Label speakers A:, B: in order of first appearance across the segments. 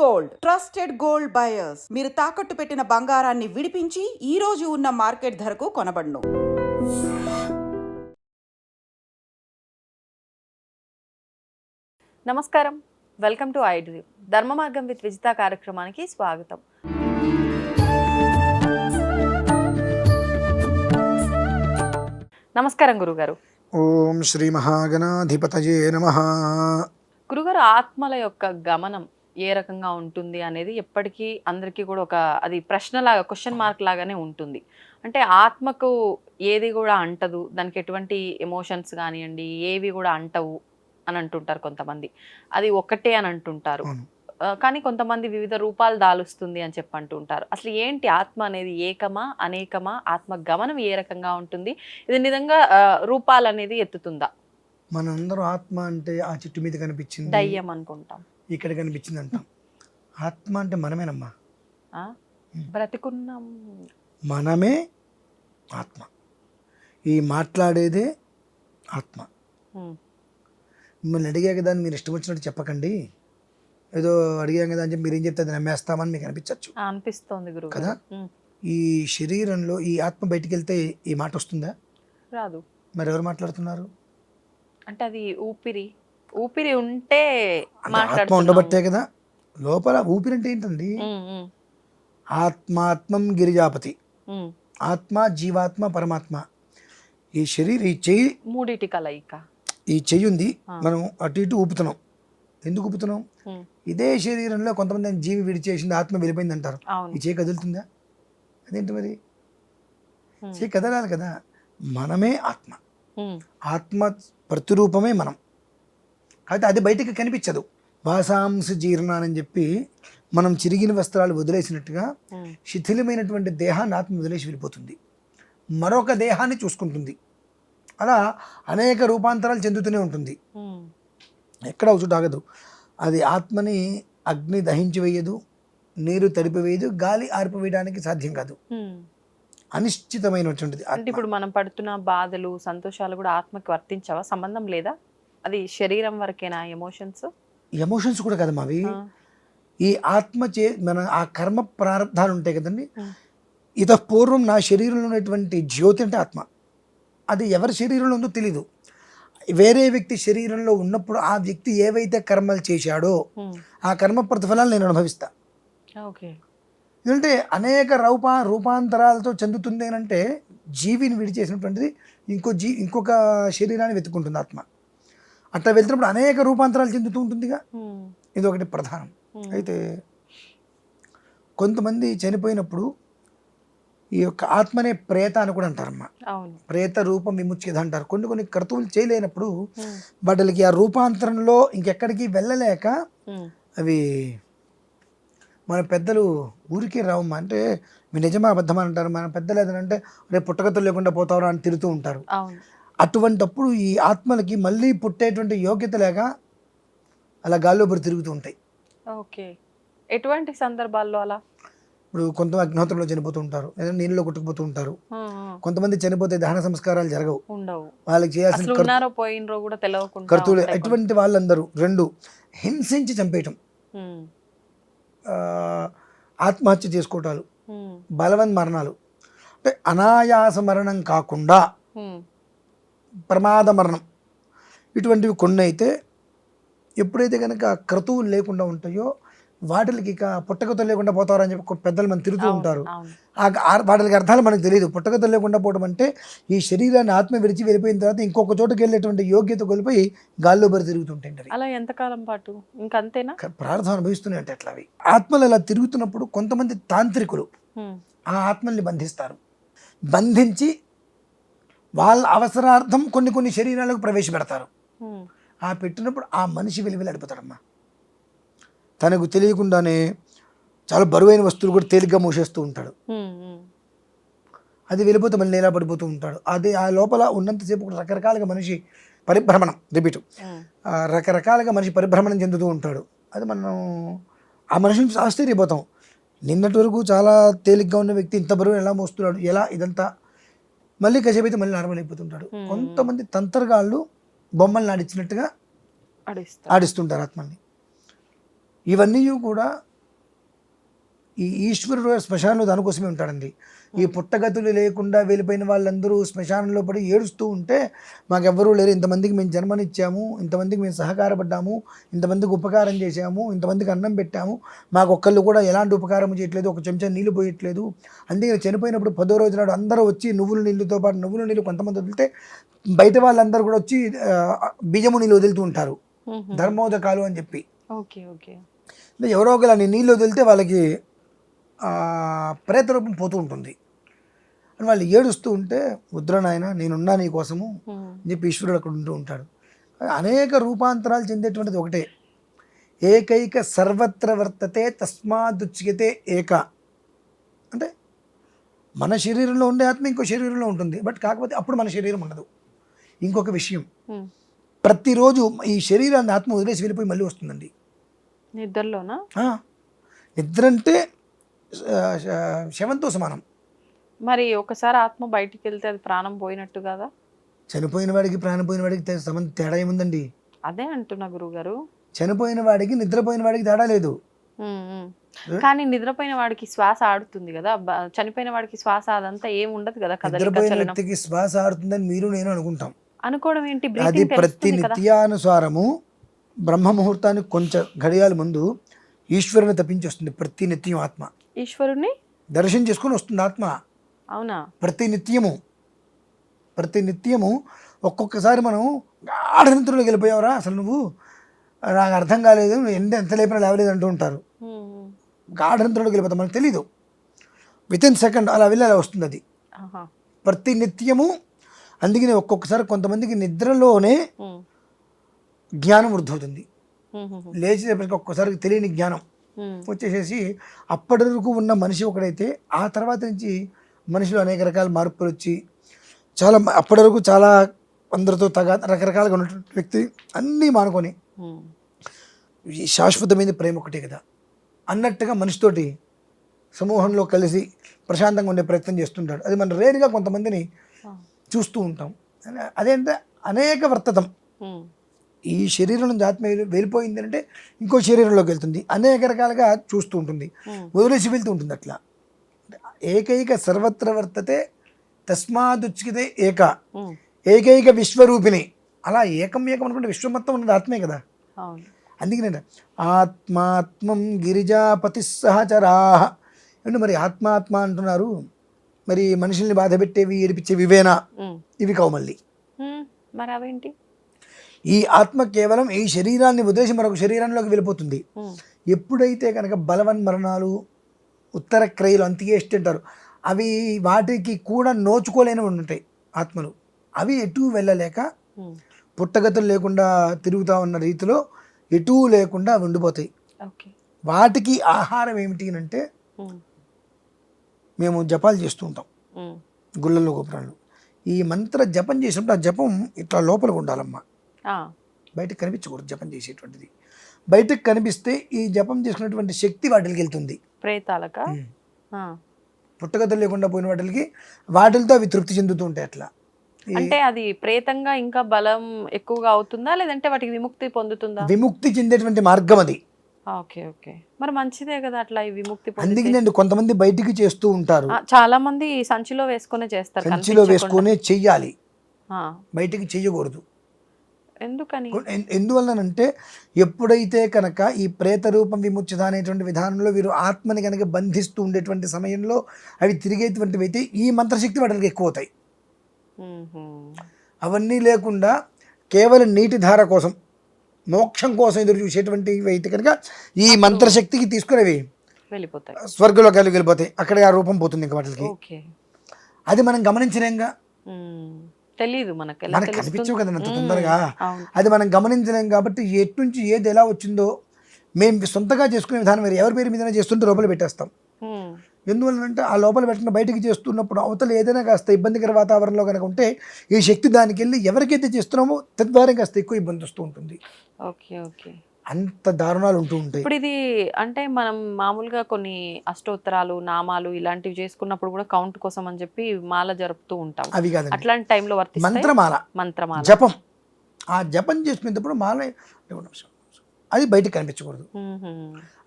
A: Gold. Trusted gold buyers. మీరు తాకట్టు పెట్టిన బంగారాన్ని విడిపించి ఈ రోజు ఉన్న మార్కెట్ ధరకు కొనబడును.
B: నమస్కారం. Welcome to iDream. ధర్మ మార్గం విత్ విజిత కార్యక్రమానికి స్వాగతం. నమస్కారం గురుగారు.
C: ఓం శ్రీ మహాగణాధిపతయే నమ.
B: గురుగారు ఆత్మల యొక్క గమనం ఏ రకంగా ఉంటుంది అనేది ఎప్పటికీ అందరికీ కూడా ఒక అది ప్రశ్నలాగా క్వశ్చన్ మార్క్ లాగానే ఉంటుంది. అంటే ఆత్మకు ఏది కూడా అంటదు. దానికి ఎటువంటి ఎమోషన్స్ కానివ్వండి ఏవి కూడా అంటవు అని అంటుంటారు కొంతమంది. అది ఒక్కటే అని అంటుంటారు. కానీ కొంతమంది వివిధ రూపాలు దాలుస్తుంది అని చెప్పి అంటుంటారు అసలు ఏంటి ఆత్మ అనేది ఏకమా అనేకమా? ఆత్మ గమనం ఏ రకంగా ఉంటుంది? ఇది నిజంగా రూపాలు అనేది ఎత్తుతుందా?
C: మనందరూ ఆత్మ అంటే ఆ చెట్టు మీద కనిపించింది.
B: దయ్యం అనుకుంటాం.
C: ఇక్కడ కనిపించింది అంటాం ఆత్మ అంటే మనమేనమ్మా?
B: బ్రతికున్నాం.
C: మనమే ఆత్మ. ఈ మాట్లాడేదే ఆత్మ. మిమ్మల్ని అడిగా కదా అని మీరు ఇష్టం వచ్చినట్టు చెప్పకండి. ఏదో అడిగాం కదా అని చెప్పి మీరు ఏం చెప్తే అది నమ్మేస్తామని మీకు అనిపించవచ్చు
B: అనిపిస్తోంది గురువు
C: కదా? ఈ శరీరంలో ఈ ఆత్మ బయటికి వెళ్తే ఈ మాట వస్తుందా?
B: రాదు.
C: మరి ఎవరు మాట్లాడుతున్నారు?
B: అంటే అది ఊపిరి. ఊపిరి ఉంటే
C: ఆత్మ. ఉండబట్టే కదా. లోపల ఊపిరి అంటే ఏంటండి ఆత్మాత్మం గిరిజాపతి. ఆత్మ జీవాత్మ పరమాత్మ. ఈ శరీరం ఈ చెయ్యి
B: మూడిటి కలయిక.
C: ఈ చెయ్యి ఉంది. మనం అటు ఇటు ఊపుతున్నాం. ఎందుకు ఊపుతున్నాం? ఇదే శరీరంలో కొంతమంది జీవి విడిచేసింది ఆత్మ వెళ్ళిపోయింది అంటారు ఈ చేయి కదులుతుందా? అదేంటి మరి? చేయి కదలాలి కదా. మనమే ఆత్మ. ఆత్మ ప్రతిరూపమే మనం. అయితే అది బయటికి కనిపించదు. వాసాంశ జీర్ణానని చెప్పి మనం చిరిగిన వస్త్రాలు వదిలేసినట్టుగా శిథిలమైనటువంటి దేహాన్ని ఆత్మ వదిలేసి వెళ్ళిపోతుంది. మరొక దేహాన్ని చూసుకుంటుంది. అలా అనేక రూపాంతరాలు చెందుతూనే ఉంటుంది. ఎక్కడ ఆగదు. అది ఆత్మని అగ్ని దహించి వేయదు నీరు తడిపివేయదు గాలి ఆర్పివేయడానికి సాధ్యం కాదు. అనిశ్చితమైనటువంటిది
B: అంటే ఇప్పుడు మనం పడుతున్న బాధలు సంతోషాలు కూడా ఆత్మకి వర్తించవా? సంబంధం లేదా? అది శరీరం వరకేనా ఎమోషన్స్
C: ఎమోషన్స్ కూడా కదమ్మా అవి ఈ ఆత్మ చే మన ఆ కర్మ ప్రారంధాలు ఉంటాయి కదండి. ఇత పూర్వం నా శరీరంలో ఉన్నటువంటి జ్యోతి అంటే ఆత్మ. అది ఎవరి శరీరంలో ఉందో తెలీదు. వేరే వ్యక్తి శరీరంలో ఉన్నప్పుడు ఆ వ్యక్తి ఏవైతే కర్మలు చేశాడో ఆ కర్మ ప్రతిఫలాలు నేను అనుభవిస్తా.
B: ఓకే.
C: ఎందుకంటే అనేక రూపా రూపాంతరాలతో చెందుతుంది అంటే జీవిని విడిచేసినటువంటిది ఇంకో జీ ఇంకొక శరీరాన్ని వెతుక్కుంటుంది ఆత్మ. అట్లా వెళ్తున్నప్పుడు అనేక రూపాంతరాలు చెందుతూ ఉంటుందిగా. ఇది ఒకటి ప్రధానం. అయితే కొంతమంది చనిపోయినప్పుడు ఈ యొక్క ఆత్మనే ప్రేత అని కూడా అంటారమ్మా. ప్రేత రూపం విముచ్యత అంటారు. కొన్ని కొన్ని క్రతువులు చేయలేనప్పుడు వాటికి ఆ రూపాంతరంలో ఇంకెక్కడికి వెళ్ళలేక అవి మన పెద్దలు ఊరికే రావమ్మా. అంటే మీ నిజమా అబద్ధమా అంటారు. మన పెద్దలు ఏదంటే రేపు పుట్టగతులు లేకుండా పోతారు అని తిరుగుతూ ఉంటారు. అటువంటప్పుడు ఈ ఆత్మలకి మళ్ళీ పుట్టేటువంటి యోగ్యత లేక అలా గాల్లో పడి తిరుగుతూ ఉంటాయి.
B: ఓకే. ఎటువంటి సందర్భాల్లో అలా?
C: ఇప్పుడు కొంత అగ్నిహోత్రంలో చనిపోతూ ఉంటారు. లేదా నీళ్ళలో కొట్టుకుపోతూ ఉంటారు. కొంతమంది చనిపోతే దహన సంస్కారాలు జరగవు. వాళ్ళకి చేయాల్సిన
B: కూడా తెలియకుండా
C: కర్తూలు. ఎటువంటి వాళ్ళందరూ రెండు హింసించి చంపేయటం. ఆత్మహత్య చేసుకోవటాలు. బలవన్ మరణాలు అంటే అనాయాస మరణం కాకుండా ప్రమాద మరణం ఇటువంటివి కొన్ని అయితే ఎప్పుడైతే కనుక క్రతువులు లేకుండా ఉంటాయో వాటికి ఇక పుట్టకతో లేకుండా పోతారని చెప్పి పెద్దలు మనం తిరుగుతూ ఉంటారు. వాటికి అర్థాలు మనకు తెలియదు. పుట్టకతో లేకుండా పోవడం అంటే ఈ శరీరాన్ని ఆత్మ విడిచి వెళ్ళిపోయిన తర్వాత ఇంకొక చోటుకి వెళ్ళేటువంటి యోగ్యత కోల్పోయి గాల్లో బరి తిరుగుతుంటాయి.
B: అలా ఎంతకాలం పాటు? ఇంకంతేనా
C: ప్రార్థన అనుభవిస్తూనే ఉంటాయి అట్లా అవి. ఆత్మలు ఇలా తిరుగుతున్నప్పుడు కొంతమంది తాంత్రికులు ఆ ఆత్మల్ని బంధిస్తారు. బంధించి వాళ్ళ అవసరార్థం కొన్ని కొన్ని శరీరాలకు ప్రవేశపెడతారు. ఆ పెట్టినప్పుడు ఆ మనిషి వెలివెలాడిపోతాడమ్మా తనకు తెలియకుండానే చాలా బరువైన వస్తువులు కూడా తేలిగ్గా మూసేస్తూ ఉంటాడు. అది వెళ్ళిపోతే మళ్ళీ నేలా పడిపోతూ ఉంటాడు. అది ఆ లోపల ఉన్నంతసేపు కూడా రకరకాలుగా మనిషి పరిభ్రమణం రిపీట్. రకరకాలుగా మనిషి పరిభ్రమణం చెందుతూ ఉంటాడు. అది మనం ఆ మనిషిని చూసి ఆశ్చర్యపోతాం. నిన్నటి వరకు చాలా తేలిగ్గా ఉన్న వ్యక్తి ఇంత బరువు ఎలా మోస్తున్నాడు ఎలా ఇదంతా మళ్ళీ కాసేపు అయితే మళ్ళీ నార్మల్ అయిపోతుంటాడు. కొంతమంది తంత్రగాళ్ళు బొమ్మల్ని ఆడిచ్చినట్టుగా ఆడిస్తుంటారు ఆత్మల్ని. ఇవన్నీ కూడా ఈ ఈశ్వరుడు శ్మశానంలో దానికోసమే ఉంటాడండి. ఈ పుట్టగతులు లేకుండా వెళ్ళిపోయిన వాళ్ళందరూ శ్మశానంలో పడి ఏడుస్తూ ఉంటే మాకెవ్వరూ లేరు. ఇంతమందికి మేము జన్మనిచ్చాము ఇంతమందికి మేము సహకారపడ్డాము ఇంతమందికి ఉపకారం చేశాము ఇంతమందికి అన్నం పెట్టాము. మాకు ఒక్కళ్ళు కూడా ఎలాంటి ఉపకారం చేయట్లేదు ఒక చెంచా నీళ్ళు పోయట్లేదు. అందుకే చనిపోయినప్పుడు పదో రోజు నాడు అందరూ వచ్చి నువ్వుల నీళ్ళతో పాటు నువ్వుల నీళ్ళు కొంతమంది వదిలితే బయట వాళ్ళందరూ కూడా వచ్చి బీజము నీళ్ళు వదులుతూ ఉంటారు. ధర్మోదకాలు అని చెప్పి.
B: Okay okay.
C: అంటే ఎవరో ఒకరు నీళ్ళు వదిలితే వాళ్ళకి ఆ, ప్రేత రూపం పోతూ ఉంటుంది. అని వాళ్ళు ఏడుస్తూ ఉంటే వద్దురా నాయన నేనున్నా నీ కోసము అని చెప్పి ఈశ్వరుడు అక్కడ ఉంటూ ఉంటాడు. అనేక రూపాంతరాలు చెందేటువంటిది ఒకటే. ఏకైక సర్వత్ర వర్తతే తస్మాదుచ్యతే ఏక. అంటే మన శరీరంలో ఉండే ఆత్మ ఇంకో శరీరంలో ఉంటుంది. బట్ కాకపోతే అప్పుడు మన శరీరం ఉండదు. ఇంకొక విషయం. ప్రతిరోజు ఈ శరీరాన్ని ఆత్మ వదిలేసి వెళ్ళిపోయి మళ్ళీ వస్తుందండి.
B: నిద్రలోనా?
C: నిద్ర అంటే శవంతో సమానం.
B: మరి ఒకసారి ఆత్మ బయటికి వెళ్తే అది ప్రాణం పోయినట్టు కదా?
C: చనిపోయిన వాడికి ప్రాణం పోయిన వాడికి తే- సంబంధం తేడా ఏముందండి?
B: అదే అంటున్నా గురుగారు.
C: చనిపోయిన వాడికి నిద్రపోయిన వాడికి తేడా లేదు.
B: ఉమ్, ఉమ్. కానీ నిద్రపోయిన వాడికి శ్వాస ఆడుతుంది కదా? బ- చనిపోయిన వాడికి శ్వాస అదంతా ఏం ఉండదు కదా? కదలిక
C: నిద్రపోయిన
B: చలనం.
C: వ్యక్తికి శ్వాస ఆడుతుందని మీరు నేను అనుకుంటాం.
B: అనుకోవడం ఏంటి?
C: అది
B: బ్రీతింగ్
C: ప్రతి
B: తెలుస్తుంది కదా?
C: నిత్యానుసారము బ్రహ్మ ముహూర్తానికి కొంచెం గడియాల ముందు ఈశ్వరుని తప్పించి వస్తుంది ప్రతి నిత్యం ఆత్మ.
B: ఈశ్వరుణ్ణి
C: దర్శనం చేసుకొని వస్తుంది ఆత్మ.
B: అవునా?
C: ప్రతి నిత్యము ప్రతి నిత్యము ఒక్కొక్కసారి మనం గాఢ నిద్రలోకి వెళ్ళిపోయావురా. అసలు నువ్వు నాకు అర్థం కాలేదు ఎంత ఎంత లేపినా లేవలేదు అంటూ ఉంటారు. గాఢ నిద్రలోకి వెళ్ళిపోతాం మనకు తెలీదు. విత్ ఇన్ సెకండ్ అలా వెళ్ళి అలా వస్తుంది అది. ప్రతి నిత్యము అందుకని ఒక్కొక్కసారి కొంతమందికి నిద్రలోనే జ్ఞానం వృద్ధవుతుంది లేచేటప్పటికి ఒక్కసారి తెలియని జ్ఞానం. వచ్చేసేసి అప్పటి వరకు ఉన్న మనిషి ఒకడైతే ఆ తర్వాత నుంచి మనిషిలో అనేక రకాల మార్పులు వచ్చి చాలా అప్పటి వరకు చాలా అందరితో తగ రకరకాలుగా ఉన్నటువంటి వ్యక్తి అన్నీ మానుకొని శాశ్వతమైన ప్రేమ ఒకటే కదా. అన్నట్టుగా మనిషితోటి సమూహంలో కలిసి ప్రశాంతంగా ఉండే ప్రయత్నం చేస్తుంటాడు. అది మనం రేరుగా కొంతమందిని. చూస్తూ ఉంటాం. అదేంటే అనేక వర్తతం. ఈ శరీరం నుంచి ఆత్మ వెళ్ళి- వెళ్ళిపోయింది అంటే ఇంకో శరీరంలోకి వెళ్తుంది. అనేక రకాలుగా చూస్తూ ఉంటుంది. వదిలేసి వెళ్తూ ఉంటుంది అట్లా. ఏకైక సర్వత్ర వర్తతే తస్మాదుచ్కితే ఏక. ఏకైక విశ్వరూపిణి. అలా ఏకం ఏకం అనుకుంటే విశ్వం మొత్తం ఉన్నది ఆత్మే కదా. అందుకనే ఆత్మాత్మం గిరిజాపతి సహచరా. అంటే మరి ఆత్మాత్మ అంటున్నారు. మరి మనుషుల్ని బాధ పెట్టేవి ఏడిపించేవి ఇవేనా. ఇవి కావు మళ్ళీ.
B: మరి అవేంటి
C: ఈ ఆత్మ కేవలం ఈ శరీరాన్ని వదిలేసి మరొక శరీరంలోకి వెళ్ళిపోతుంది. ఎప్పుడైతే కనుక బలవన్ మరణాలు ఉత్తర క్రియలు అంత్యేష్టి అంటారు అవి వాటికి కూడా నోచుకోలేనివి ఉంటాయి ఆత్మలు అవి ఎటు వెళ్ళలేక. పుట్టగతులు లేకుండా తిరుగుతా ఉన్న రీతిలో ఎటూ లేకుండా అవి ఉండిపోతాయి వాటికి ఆహారం ఏమిటి అని అంటే. మేము జపాలు చేస్తూ ఉంటాం. గుళ్ళల్లో గోపురాలు ఈ మంత్ర జపం చేసినప్పుడు ఆ జపం ఇట్లా లోపలికి ఉండాలమ్మా. బయటకు కనిపించకూడదు జపం చేసేటువంటిది. బయటకు కనిపిస్తే ఈ జపం చేసుకున్నటువంటి శక్తి వాటికి వెళ్తుంది.
B: ప్రేతాలక.
C: పుట్టగతులు లేకుండా పోయిన వాటికి వాటితో అవి తృప్తి చెందుతూ ఉంటాయి అట్లా.
B: అంటే అది ప్రేతంగా ఇంకా బలం ఎక్కువగా అవుతుందా? లేదంటే వాటికి విముక్తి పొందుతుందా?
C: విముక్తి చెందేటువంటి మార్గం అది.
B: Okay okay. మరి మంచిదే కదా అట్లా ఈ విముక్తి పొందితే.
C: అందుకనే కొంతమంది బయటికి చేస్తూ ఉంటారు.
B: చాలా మంది సంచిలో వేసుకునే చేస్తారు
C: సంచిలో. వేసుకునే చెయ్యాలి. బయటికి చెయ్యకూడదు.
B: ఎందుకని?
C: ఎందువల్లనంటే ఎప్పుడైతే కనుక ఈ ప్రేత రూపం విముచ్యత అనేటువంటి విధానంలో వీరు ఆత్మని కనుక బంధిస్తూ ఉండేటువంటి సమయంలో అవి తిరిగేటువంటివి అయితే ఈ మంత్రశక్తి వాటికి ఎక్కువ అవుతాయి. అవన్నీ లేకుండా కేవలం నీటి ధార కోసం మోక్షం కోసం ఎదురు చూసేటువంటివి అయితే కనుక ఈ మంత్రశక్తికి తీసుకునేవి
B: వెళ్ళిపోతాయి.
C: స్వర్గంలోకి వెళ్ళి వెళ్ళిపోతాయి. అక్కడ ఆ రూపం పోతుంది ఇంకా వాటికి. అది మనం గమనించలేంగా.
B: తెలీదు మనకు ఎలా
C: మనకు
B: తెలుస్తుంది?
C: కనిపించవు కదా అంత. తొందరగా అది మనం గమనించలేం కాబట్టి ఎటు నుంచి ఏది ఎలా వచ్చిందో మేము సొంతగా చేసుకునే విధానం వేరు ఎవరి పేరు మీద చేస్తుంటే లోపల పెట్టేస్తాం. ఎందువల్లంటే ఆ లోపల పెట్టిన బయటికి చేస్తున్నప్పుడు అవతల ఏదైనా కాస్త ఇబ్బందికర వాతావరణంలో కనుక ఉంటే ఈ శక్తి దానికి వెళ్ళి ఎవరికైతే చేస్తున్నామో తద్వారా కాస్త ఎక్కువ ఇబ్బంది వస్తూ ఉంటుంది
B: ఓకే ఓకే
C: అంత దారుణాలు ఉంటూ ఉంటాయి.
B: ఇప్పుడు ఇది అంటే మనం మామూలుగా కొన్ని అష్టోత్తరాలు నామాలు ఇలాంటివి చేసుకున్నప్పుడు కూడా కౌంట్ కోసం అని చెప్పి మాల జరుపుతూ ఉంటాం.
C: అవి కాదండి.
B: అట్లాంటి టైంలో వర్తిస్తాయి?
C: మంత్రమాల.
B: మంత్రమాల.
C: జపం. ఆ జపం చేసుకునేటప్పుడు మాల. అది బయటకు కనిపించకూడదు.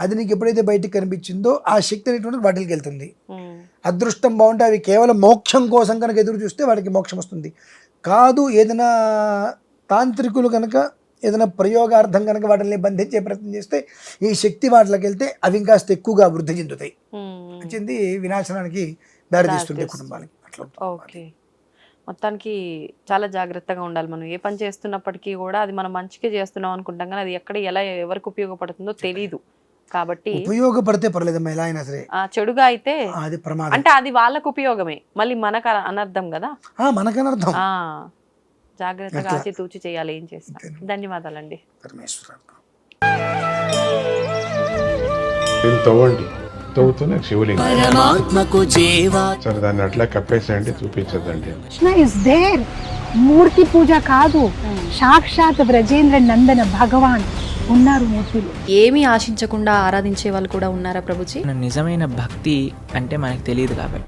C: అది నీకు ఎప్పుడైతే బయటకు కనిపించిందో ఆ శక్తి అనేటువంటిది వాటికి వెళ్తుంది. అదృష్టం బాగుంటే అవి కేవలం మోక్షం కోసం కనుక ఎదురు చూస్తే వాడికి మోక్షం వస్తుంది. కాదు ఏదైనా తాంత్రికులు కనుక ఏదైనా ప్రయోగార్థం కనుక వాటిని బంధించే ప్రయత్నం చేస్తే ఈ శక్తి వాటిలోకి వెళ్తే అవి ఇంకాస్త ఎక్కువగా వృద్ధి చెందుతాయి. చెంది వినాశనానికి అట్లా ఉంటుంది.
B: ఓకే. మొత్తానికి చాలా జాగ్రత్తగా ఉండాలి మనం. ఏ పని చేస్తున్నప్పటికీ కూడా అది మనం మంచిగా చేస్తున్నాం అనుకుంటాం కానీ అది ఎక్కడ ఎలా ఎవరికి ఉపయోగపడుతుందో తెలీదు. కాబట్టి
C: ఉపయోగపడితే పర్లేదమ్మా ఎలా అయినా సరే.
B: చెడుగా అయితే
C: అది ప్రమాదం.
B: అంటే అది వాళ్ళకు ఉపయోగమే. మళ్ళీ మనకు అన- అనర్థం కదా?
C: అర్థం
B: ఆ. జాగ్రత్తగా. ఆచితూచి చేయాలి ఏం చేసినా. ధన్యవాదాలండి.
C: పరమేశ్వర
D: దీన్ని తవ్వండి. తవ్వుతూనే శివలింగం.
E: పరమాత్మకు జీవా.
D: సరే దాన్ని అట్లా కప్పేసేయండి చూపించదండి
F: కృష్ణ ఇస్ దేర్ మూర్తి పూజ కాదు. సాక్షాత్ బ్రజేంద్ర నందన భగవాన్ ఉన్నారు మూర్తిలో.
G: ఏమీ ఆశించకుండా ఆరాధించే వాళ్ళు కూడా ఉన్నారా ప్రభుజీ?
E: నిజమైన భక్తి అంటే మనకు తెలియదు కాబట్టి.